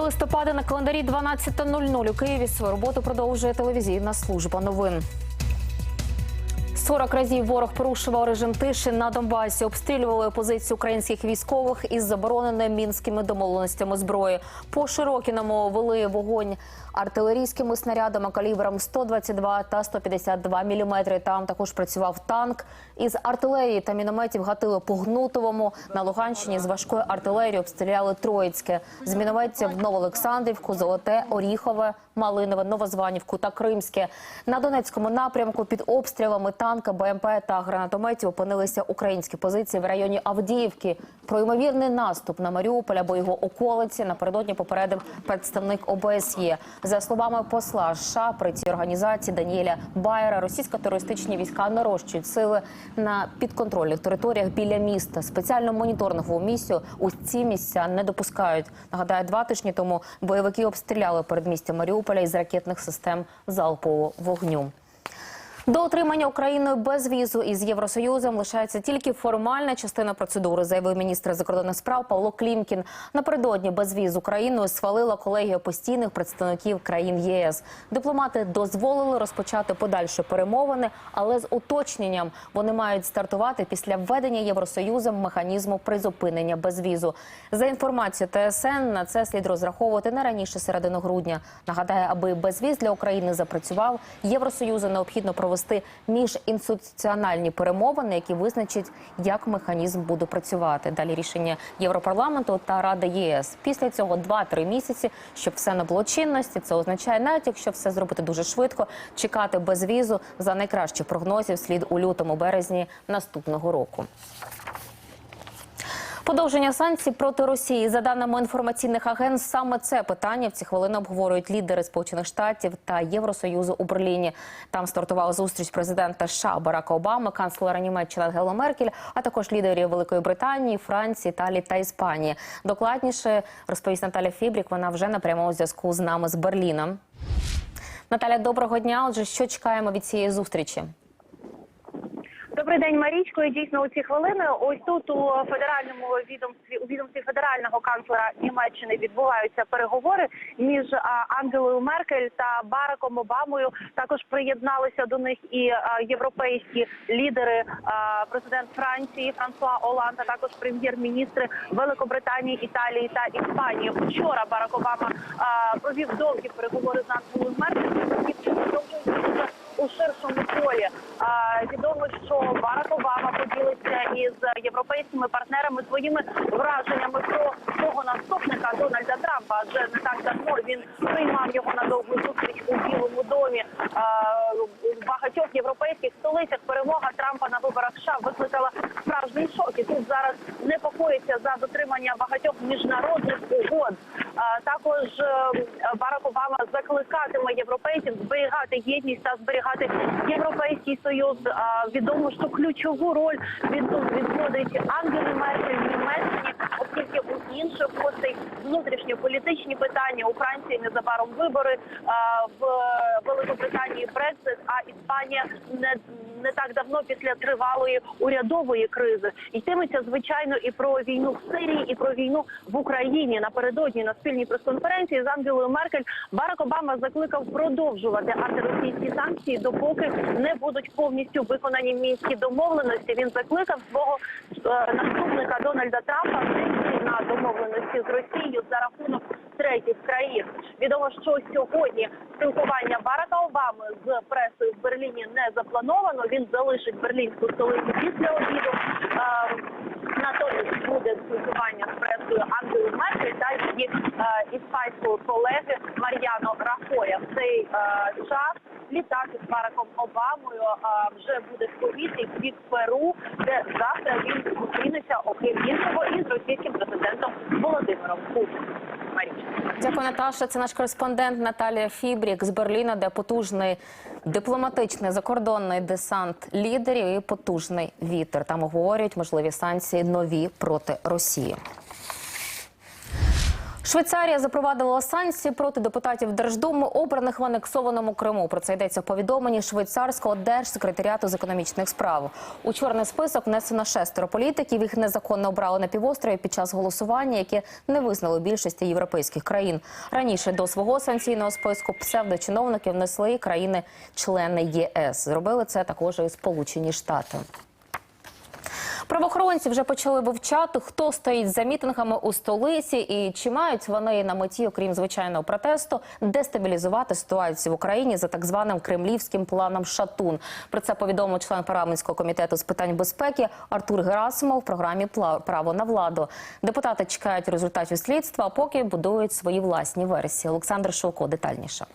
листопада на календарі 12.00 у Києві свою роботу продовжує телевізійна служба новин. 40 разів ворог порушував режим тиші на Донбасі, обстрілювали позиції українських військових із забороненими мінськими домовленостями зброї. По Широкіному вели вогонь артилерійськими снарядами калібром 122 та 152 мм. Там також працював танк. Із артилерії та мінометів гатили по Гнутовому. На Луганщині з важкої артилерії обстріляли Троїцьке. З мінометів Новоолександрівку, Золоте, Оріхове, Малинове, Новозванівку та Кримське. На Донецькому напрямку під обстрілами танка, БМП та гранатометів опинилися українські позиції в районі Авдіївки. Про ймовірний наступ на Маріуполь або його околиці напередодні попередив представник ОБСЄ. За словами посла США при цій організації Даніеля Байера, російсько-терористичні війська нарощують сили на підконтрольних територіях біля міста. Спеціальну моніторингову місію у ці місця не допускають. Нагадаю, два тижні тому бойовики обстріляли передмістя Маріуполя із ракетних систем залпового вогню. До отримання Україною безвізу із Євросоюзом лишається тільки формальна частина процедури, заявив міністр закордонних справ Павло Клімкін. Напередодні безвіз Україною схвалила колегія постійних представників країн ЄС. Дипломати дозволили розпочати подальші перемовини, але з уточненням вони мають стартувати після введення Євросоюзом механізму призупинення безвізу. За інформацією ТСН на це слід розраховувати не раніше середини грудня. Нагадаю, аби безвіз для України запрацював, Євросоюзу необхідно провести міжінституціональні перемовини, які визначать, як механізм буде працювати. Далі рішення Європарламенту та Ради ЄС. Після цього 2-3 місяці, щоб все набуло чинності. Це означає, навіть якщо все зробити дуже швидко, чекати без візу за найкращих прогнозів слід у лютому березні наступного року. Подовження санкцій проти Росії за даними інформаційних агентств, саме це питання в ці хвилини обговорюють лідери Сполучених Штатів та Євросоюзу у Берліні. Там стартувала зустріч президента США Барака Обами, канцлера Німеччини Ангела Меркель, а також лідерів Великої Британії, Франції, Італії та Іспанії. Докладніше розповість Наталя Фібрік. Вона вже на прямому зв'язку з нами з Берліна. Наталя, доброго дня. Отже, що чекаємо від цієї зустрічі? Добрий день, Марічко. І дійсно у ці хвилини. Ось тут у федеральному відомстві у відомстві федерального канцлера Німеччини відбуваються переговори між Ангелою Меркель та Бараком Обамою. Також приєдналися до них і європейські лідери, президент Франції Франсуа Оланд, а також прем'єр-міністри Великобританії, Італії та Іспанії. Вчора Барак Обама провів довгі переговори з Ангелою Меркель. У ширшому полі. А, відомо, що Барак Обама поділиться із європейськими партнерами своїми враженнями про свого наступника Дональда Трампа. Адже не так давно він приймав його на довгу зустріч у Білому домі. В багатьох європейських столицях перемога Трампа на виборах США викликала справжній шок. І тут зараз непокоїться за дотримання багатьох міжнародних угод. А, також е, Барак Обама закликатиме європейців зберігати єдність та зберігати європейський союз. Відомо, що ключову роль відводить Ангелі Меркель в Німеччині, оскільки у інших гостей внутрішньополітичні питання у Франції незабаром вибори в Великобританії Брексит, а Іспанія не не так давно після тривалої урядової кризи йтиметься звичайно і про війну в Сирії, і про війну в Україні. Напередодні на спільній прес-конференції з Ангелою Меркель Барак Обама закликав продовжувати антиросійські санкції, допоки не будуть повністю виконані мінські домовленості. Він закликав свого е, наступника Дональда Трампа на домовленості з Росією за рахунок третіх країн. Відомо, що сьогодні спілкування Барака Обами з пресою в Берліні не заплановано. Він залишить берлінську столицю після обіду. Натомість буде спілкування з пресою Ангели Меркель та її іспанської колеги Мар'яно Рахоя. В цей час літак із Бараком Обамою е, вже буде в повітрі в Перу, де завтра він зустрінеться, окрім іншого, із російським президентом Володимиром Путіним. Дякую, Наташа. Це наш кореспондент Наталія Фібрік з Берліна, де потужний дипломатичний закордонний десант лідерів і потужний вітер. Там обговорюють можливі санкції нові проти Росії. Швейцарія запровадила санкції проти депутатів Держдуми, обраних в анексованому Криму. Про це йдеться в повідомленні швейцарського держсекретаріату з економічних справ. У чорний список внесено шестеро політиків. Їх незаконно обрали на півострові під час голосування, яке не визнало більшості європейських країн. Раніше до свого санкційного списку псевдочиновників внесли країни-члени ЄС. Зробили це також і Сполучені Штати. Правоохоронці вже почали вивчати, хто стоїть за мітингами у столиці і чи мають вони на меті, окрім звичайного протесту, дестабілізувати ситуацію в Україні за так званим кремлівським планом Шатун. Про це повідомив член парламентського комітету з питань безпеки Артур Герасимов в програмі «Пла- Право на владу. Депутати чекають результатів слідства, а поки будують свої власні версії. Олександр Шилко детальніше.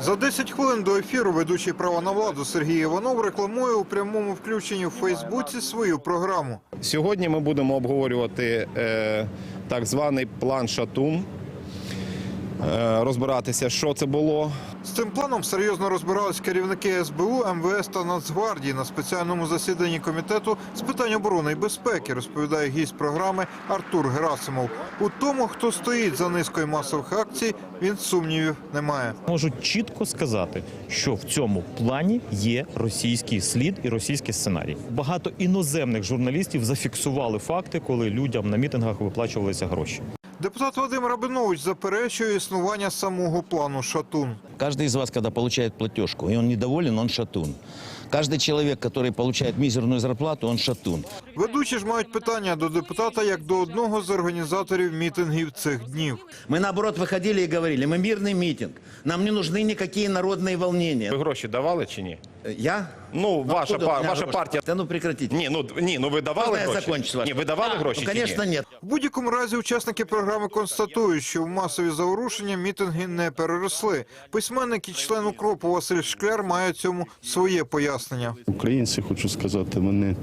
За 10 хвилин до ефіру ведучий права на владу Сергій Іванов рекламує у прямому включенні в Фейсбуці свою програму. Сьогодні ми будемо обговорювати е, так званий план Шатун, е, розбиратися, що це було. З цим планом серйозно розбирались керівники СБУ, МВС та Нацгвардії на спеціальному засіданні комітету з питань оборони і безпеки, розповідає гість програми Артур Герасимов. У тому, хто стоїть за низкою масових акцій, він сумнівів не має. Можу чітко сказати, що в цьому плані є російський слід і російський сценарій. Багато іноземних журналістів зафіксували факти, коли людям на мітингах виплачувалися гроші. Депутат Вадим Рабинович заперечує існування самого плану Шатун. Каждый из вас, когда получает платежку, и он недоволен, он шатун. Каждый человек, который получает мизерную зарплату, он шатун. Ведучі ж мають питання до депутата як до одного з організаторів мітингів цих днів. Мы, наоборот, выходили и говорили, мы мирный митинг, нам не нужны никакие народные волнения. Ви гроші давали чи ні? Э, Я? Ну, ваша, Откуда у пар- меня ваша гроши? партія. Да ну прекратите. Ні, ну ні, ну ви давали Можно я гроші? закончу вас? Ні, ви давали гроші? Ну, чи ні? конечно, нет. В будь-якому разі учасники програми констатують, що в масові заворушення мітинги не переросли. Письменник і член укропу Василь Шкляр має цьому своє пояснення. Українці, хочу сказати, вони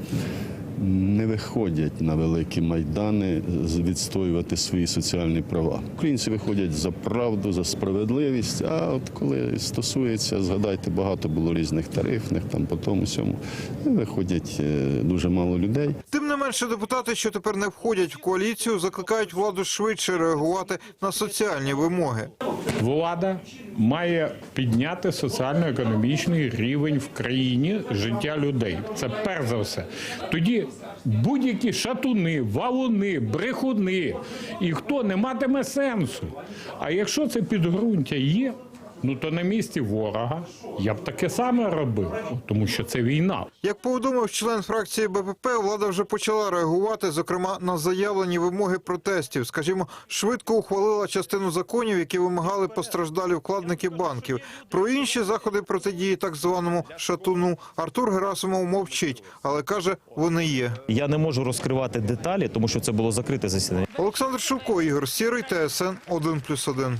не виходять на великі майдани з- відстоювати свої соціальні права. Українці виходять за правду, за справедливість. А от коли стосується, згадайте, багато було різних тарифних, там по тому сьому виходять е, дуже мало людей. Тим не менше, депутати, що тепер не входять в коаліцію, закликають владу швидше реагувати на соціальні вимоги. Влада має підняти соціально-економічний рівень в країні життя людей. Це перш за все. Тоді будь-які шатуни, валуни, брехуни і хто не матиме сенсу. А якщо це підґрунтя є, ну то на місці ворога я б таке саме робив, тому що це війна. Як повідомив член фракції БПП, влада вже почала реагувати, зокрема на заявлені вимоги протестів. Скажімо, швидко ухвалила частину законів, які вимагали постраждалі вкладники банків. Про інші заходи протидії так званому шатуну Артур Герасимов мовчить, але каже, вони є. Я не можу розкривати деталі, тому що це було закрите засідання. Олександр Шевко, Ігор Сірий, ТСН 1+,1.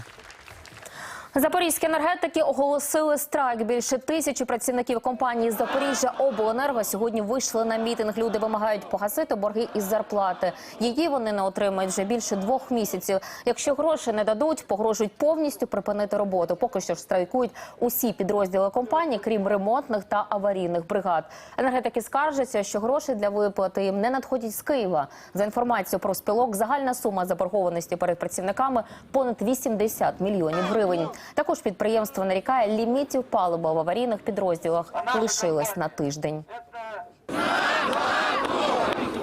Запорізькі енергетики оголосили страйк. Більше тисячі працівників компанії Запоріжжя Обленерго сьогодні вийшли на мітинг. Люди вимагають погасити борги із зарплати. Її вони не отримають вже більше двох місяців. Якщо гроші не дадуть, погрожують повністю припинити роботу. Поки що ж страйкують усі підрозділи компанії, крім ремонтних та аварійних бригад. Енергетики скаржаться, що гроші для виплати їм не надходять з Києва. За інформацією про спілок, загальна сума заборгованості перед працівниками понад 80 мільйонів гривень. Також підприємство нарікає лімітів палива в аварійних підрозділах лишилось на тиждень.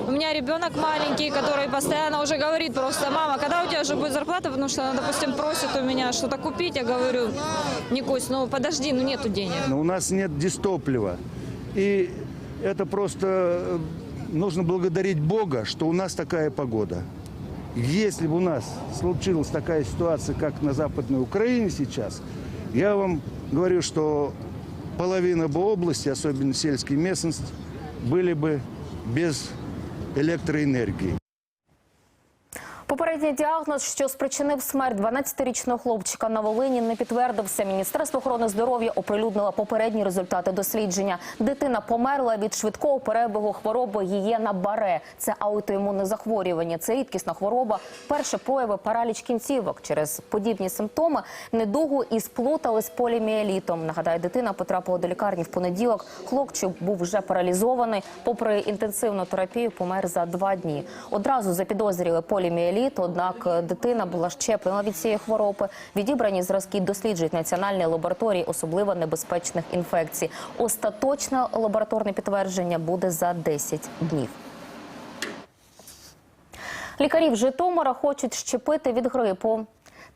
У меня ребенок маленький, который постоянно уже говорит просто, мама, когда у тебя уже будет зарплата, потому что она, допустим, просит у меня что-то купить, я говорю, Никусь, ну подожди, ну нету денег. Но у нас нет дистоплива. И это просто э, нужно благодарить Бога, что у нас такая погода. Если бы у нас случилась такая ситуация, как на Западной Украине сейчас, я вам говорю, что половина бы области, особенно сельские местности, были бы без электроэнергии. Попередній діагноз, що спричинив смерть 12-річного хлопчика на Волині, не підтвердився. Міністерство охорони здоров'я оприлюднило попередні результати дослідження. Дитина померла від швидкого перебігу хвороби гієна баре. Це аутоімунне захворювання. Це рідкісна хвороба. Перші прояви параліч кінцівок. Через подібні симптоми недугу і сплутали з поліміелітом. Нагадаю, дитина потрапила до лікарні в понеділок. Хлопчик був вже паралізований. Попри інтенсивну терапію, помер за два дні. Одразу запідозріли поліміеліт поліомієліт, однак дитина була щеплена від цієї хвороби. Відібрані зразки досліджують національні лабораторії особливо небезпечних інфекцій. Остаточне лабораторне підтвердження буде за 10 днів. Лікарі в Житомира хочуть щепити від грипу.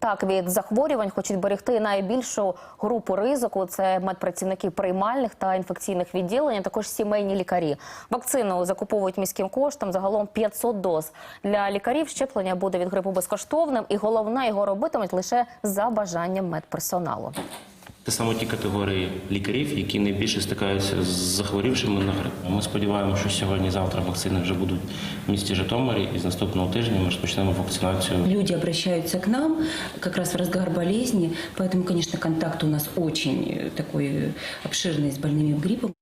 Так, від захворювань хочуть берегти найбільшу групу ризику. Це медпрацівники приймальних та інфекційних відділень, також сімейні лікарі. Вакцину закуповують міським коштом загалом 500 доз. Для лікарів щеплення буде від грипу безкоштовним, і головне його робитимуть лише за бажанням медперсоналу. Це саме ті категорії лікарів, які найбільше стикаються з захворівшими на грип. Ми сподіваємося, що сьогодні-завтра вакцини вже будуть в місті Житомирі, і з наступного тижня ми розпочнемо вакцинацію Люди обращаются к нам как раз в разгар болезни, поэтому, конечно, контакт у нас очень э, такой э, обширный с больными гриппом.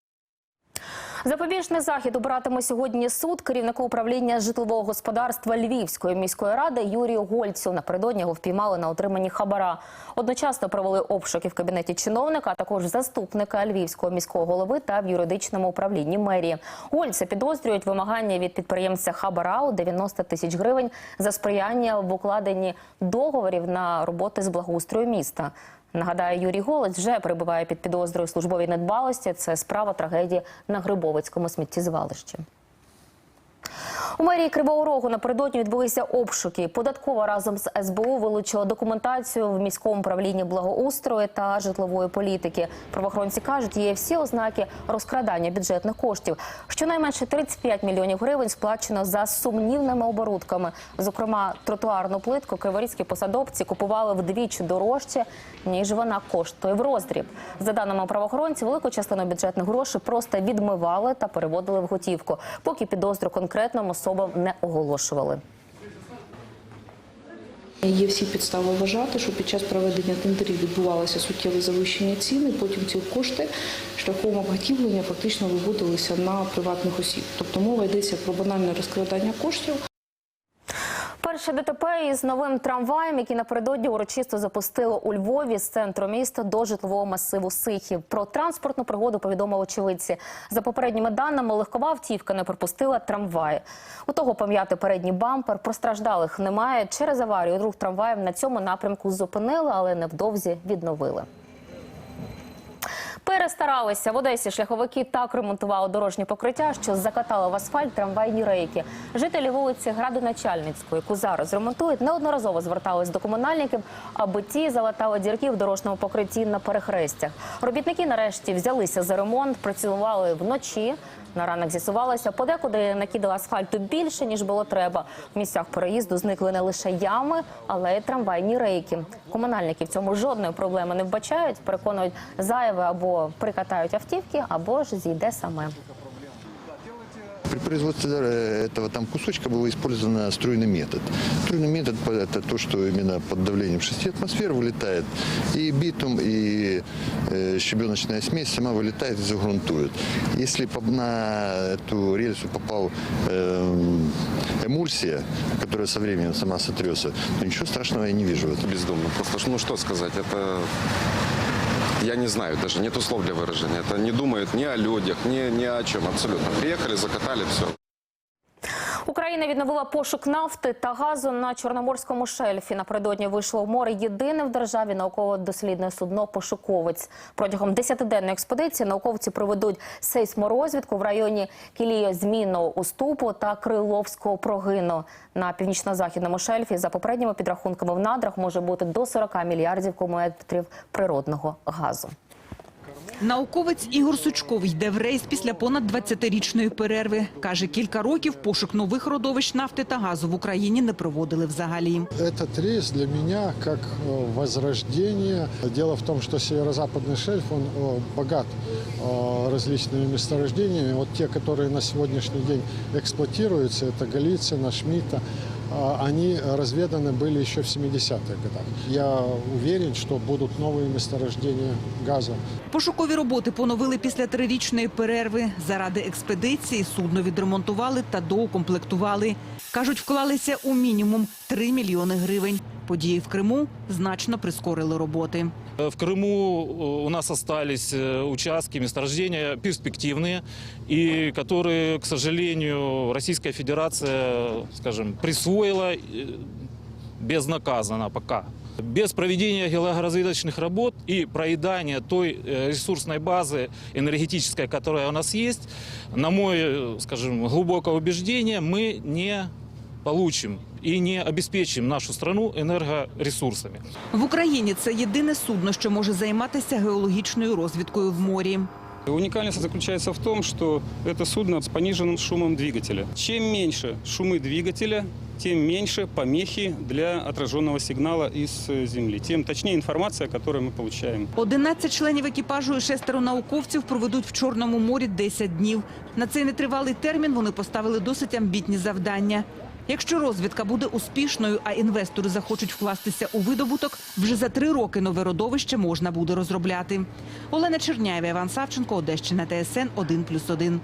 Запобіжний захід обиратиме сьогодні суд керівнику управління житлового господарства Львівської міської ради Юрію Гольцю. Напередодні його впіймали на отриманні хабара. Одночасно провели обшуки в кабінеті чиновника, а також заступника Львівського міського голови та в юридичному управлінні мерії. Гольця підозрюють вимагання від підприємця хабара у 90 тисяч гривень за сприяння в укладенні договорів на роботи з благоустрою міста. Нагадаю, Юрій Голець вже перебуває під підозрою службовій недбалості. Це справа трагедії на Грибовицькому сміттєзвалищі. У мерії Кривого Рогу напередодні відбулися обшуки. Податкова разом з СБУ вилучила документацію в міському управлінні благоустрою та житлової політики. Правоохоронці кажуть, є всі ознаки розкрадання бюджетних коштів. Щонайменше 35 мільйонів гривень сплачено за сумнівними оборудками. Зокрема, тротуарну плитку криворізькі посадовці купували вдвічі дорожче, ніж вона коштує в роздріб. За даними правоохоронців, велику частину бюджетних грошей просто відмивали та переводили в готівку, поки підозру конкретним особам не оголошували. Є всі підстави вважати, що під час проведення тендерів відбувалося суттєве завищення ціни. Потім ці кошти шляхом обгатівлення фактично виводилися на приватних осіб. Тобто мова йдеться про банальне розкрадання коштів. Перше ДТП із новим трамваєм, який напередодні урочисто запустило у Львові з центру міста до житлового масиву Сихів. Про транспортну пригоду повідомили очевидці. За попередніми даними, легкова автівка не пропустила трамвай. У того пом'яти передній бампер. Постраждалих немає. Через аварію рух трамваїв на цьому напрямку зупинили, але невдовзі відновили. Перестаралися в Одесі. Шляховики так ремонтували дорожнє покриття, що закатали в асфальт трамвайні рейки. Жителі вулиці Градоначальницької, яку зараз ремонтують, неодноразово звертались до комунальників, аби ті залатали дірки в дорожньому покритті на перехрестях. Робітники нарешті взялися за ремонт, працювали вночі. На ранок з'ясувалося, подекуди накидали асфальту більше ніж було треба. В місцях переїзду зникли не лише ями, але й трамвайні рейки. Комунальники в цьому жодної проблеми не вбачають. Переконують зайве або прикатають автівки, або ж зійде саме. При производстве этого там кусочка был использован струйный метод. Струйный метод – это то, что именно под давлением 6 атмосфер вылетает. И битум, и э, щебеночная смесь сама вылетает и загрунтует. Если на эту рельсу попал э, эмульсия, которая со временем сама сотрется, то ничего страшного я не вижу. в этом. бездомно. Просто, ну что сказать, это... Я не знаю даже, нету слов для выражения. Это не думают ни о людях, ни, ни о чем абсолютно. Приехали, закатали, все. Україна відновила пошук нафти та газу на Чорноморському шельфі. Напередодні вийшло в море єдине в державі науково-дослідне судно «Пошуковець». Протягом 10-денної експедиції науковці проведуть сейсморозвідку в районі Кіліє-Змінного уступу та Криловського прогину. На північно-західному шельфі за попередніми підрахунками в надрах може бути до 40 мільярдів кубометрів природного газу. Науковець Ігор Сучков йде в рейс після понад 20-річної перерви. Каже, кілька років пошук нових родовищ нафти та газу в Україні не проводили взагалі. Этот рейс для меня как э, возрождение. Дело в том, что северо-западный шельф, он э, богат э, различными месторождениями. Вот те, которые на сегодняшний день эксплуатируются, это Голицыно, Шмидта, э, они разведаны были еще в 70-х годах. Я уверен, что будут новые месторождения газа. Пошукові роботи поновили після трирічної перерви. Заради експедиції судно відремонтували та доукомплектували. Кажуть, вклалися у мінімум 3 мільйони гривень. Події в Криму значно прискорили роботи. В Крыму э, у нас остались э, участки, месторождения перспективные, и которые, к сожалению, Российская Федерация, скажем, присвоила э, безнаказанно пока. Без проведения геологоразведочных работ и проедания той э, ресурсной базы энергетической, которая у нас есть, на мое, э, скажем, глубокое убеждение, мы не получим и не обеспечим нашу страну энергоресурсами. В Україні це єдине судно, що може займатися геологічною розвідкою в морі. Уникальность заключается в том, что это судно с пониженным шумом двигателя. Чем меньше шумы двигателя, тем меньше помехи для отраженного сигнала из э, Земли, тем точнее информация, которую мы получаем. 11 членів екіпажу і шестеро науковців проведуть в Чорному морі 10 днів. На цей нетривалий термін вони поставили досить амбітні завдання. Якщо розвідка буде успішною, а інвестори захочуть вкластися у видобуток, вже за три роки нове родовище можна буде розробляти. Олена Черняєва, Іван Савченко, Одещина, ТСН 1+,1.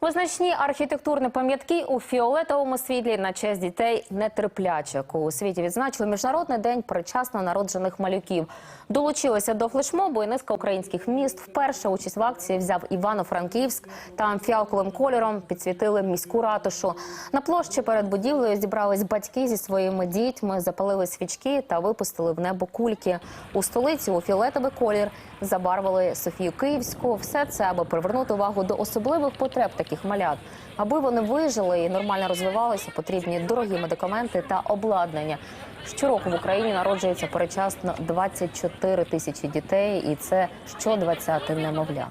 Визначні архітектурні пам'ятки у фіолетовому світлі на честь дітей нетерплячок. У світі відзначили міжнародний день причасно народжених малюків. Долучилися до флешмобу і низка українських міст. Вперше участь в акції взяв Івано-Франківськ. Там фіалковим кольором підсвітили міську ратушу. На площі перед будівлею зібрались батьки зі своїми дітьми, запалили свічки та випустили в небо кульки. У столиці у фіолетовий колір забарвили Софію Київську. Все це аби привернути увагу до особливих потреб таких малят. Аби вони вижили і нормально розвивалися, потрібні дорогі медикаменти та обладнання. Щороку в Україні народжується перечасно 24 тисячі дітей, і це що 20 немовля.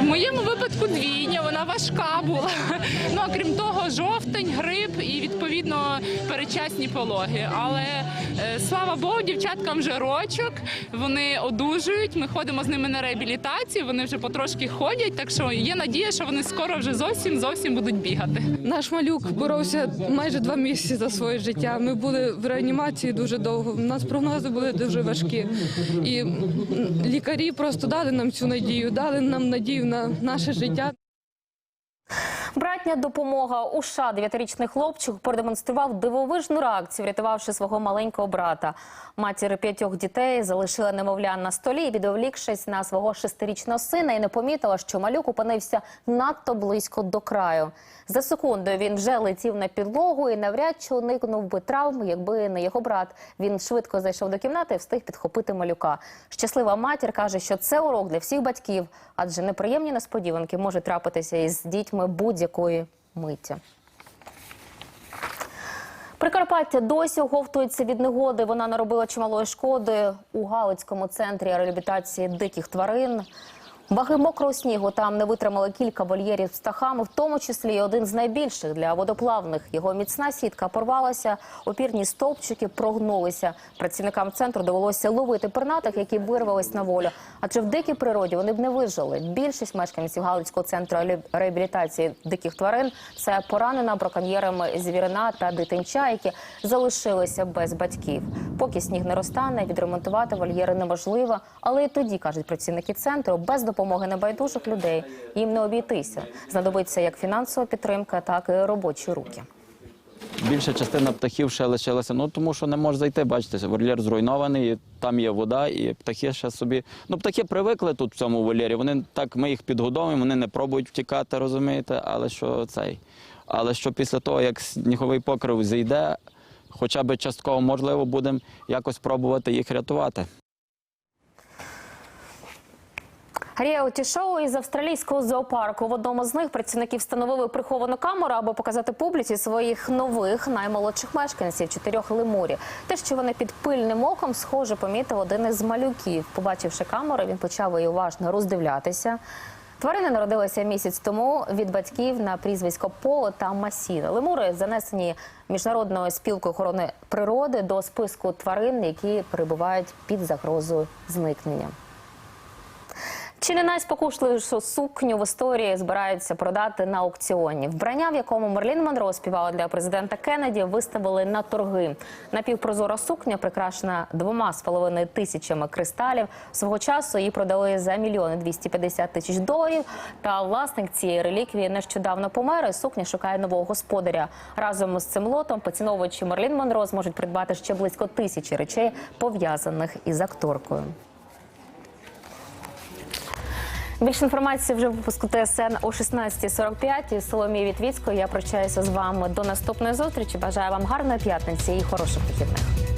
В моєму випадку двійня, вона важка була. Ну а крім того, жовтень, грип і відповідно перечасні пологи. Але е, слава Богу, дівчаткам вже рочок. Вони одужують. Ми ходимо з ними на реабілітацію. Вони вже потрошки ходять. Так що є надія, що вони скоро вже зовсім зовсім будуть бігати. Наш малюк боровся майже два місяці за своє життя. Ми були в реанімації дуже довго. У нас прогнози були дуже важкі. І лікарі просто дали нам цю надію, дали нам надію на наше життя. Братня допомога у США дев'ятирічний хлопчик продемонстрував дивовижну реакцію, врятувавши свого маленького брата. Матір п'ятьох дітей залишила немовля на столі, відволікшись на свого шестирічного сина, і не помітила, що малюк опинився надто близько до краю. За секундою він вже летів на підлогу і навряд чи уникнув би травм, якби не його брат. Він швидко зайшов до кімнати і встиг підхопити малюка. Щаслива матір каже, що це урок для всіх батьків, адже неприємні несподіванки можуть трапитися із дітьми будь-якої миті. Прикарпаття досі оговтується від негоди. Вона наробила чималої шкоди у Галицькому центрі реабілітації диких тварин. Ваги мокрого снігу там не витримали кілька вольєрів з птахами, в тому числі і один з найбільших для водоплавних. Його міцна сітка порвалася, опірні стовпчики прогнулися. Працівникам центру довелося ловити пернатих, які вирвались на волю. Адже в дикій природі вони б не вижили. Більшість мешканців Галицького центру реабілітації диких тварин це поранена браконьєрами звірина та дитинча, які залишилися без батьків. Поки сніг не розтане, відремонтувати вольєри неможливо. Але і тоді кажуть працівники центру, без допомоги небайдужих людей їм не обійтися. Знадобиться як фінансова підтримка, так і робочі руки. Більша частина птахів ще лишилася, ну тому що не може зайти. Бачите, вольєр зруйнований, там є вода, і птахи ще собі. Ну, птахи привикли тут в цьому вольєрі. Вони так, ми їх підгодовуємо, вони не пробують втікати, розумієте, але що цей. Але що після того, як сніговий покрив зійде, хоча б частково можливо, будемо якось пробувати їх рятувати. Реаліті шоу із австралійського зоопарку. В одному з них працівники встановили приховану камеру, аби показати публіці своїх нових наймолодших мешканців чотирьох лемурів. Те, що вони під пильним оком, схоже, помітив один із малюків. Побачивши камеру, він почав її уважно роздивлятися. Тварини народилися місяць тому від батьків на прізвисько Поло та Масіна. Лемури занесені міжнародною спілкою охорони природи до списку тварин, які перебувають під загрозою зникнення. Чи не найспокушливішу сукню в історії збираються продати на аукціоні? Вбрання, в якому Мерлін Монро співала для президента Кеннеді, виставили на торги. Напівпрозора сукня, прикрашена двома з половиною тисячами кристалів. Свого часу її продали за мільйони 250 тисяч доларів. Та власник цієї реліквії нещодавно помер. і Сукня шукає нового господаря. Разом з цим лотом поціновувачі Мерлін Монро зможуть придбати ще близько тисячі речей, пов'язаних із акторкою. Більше інформації вже в випуску ТСН о 16.45. Із Соломії Вітвіцької я прощаюся з вами до наступної зустрічі. Бажаю вам гарної п'ятниці і хороших вихідних.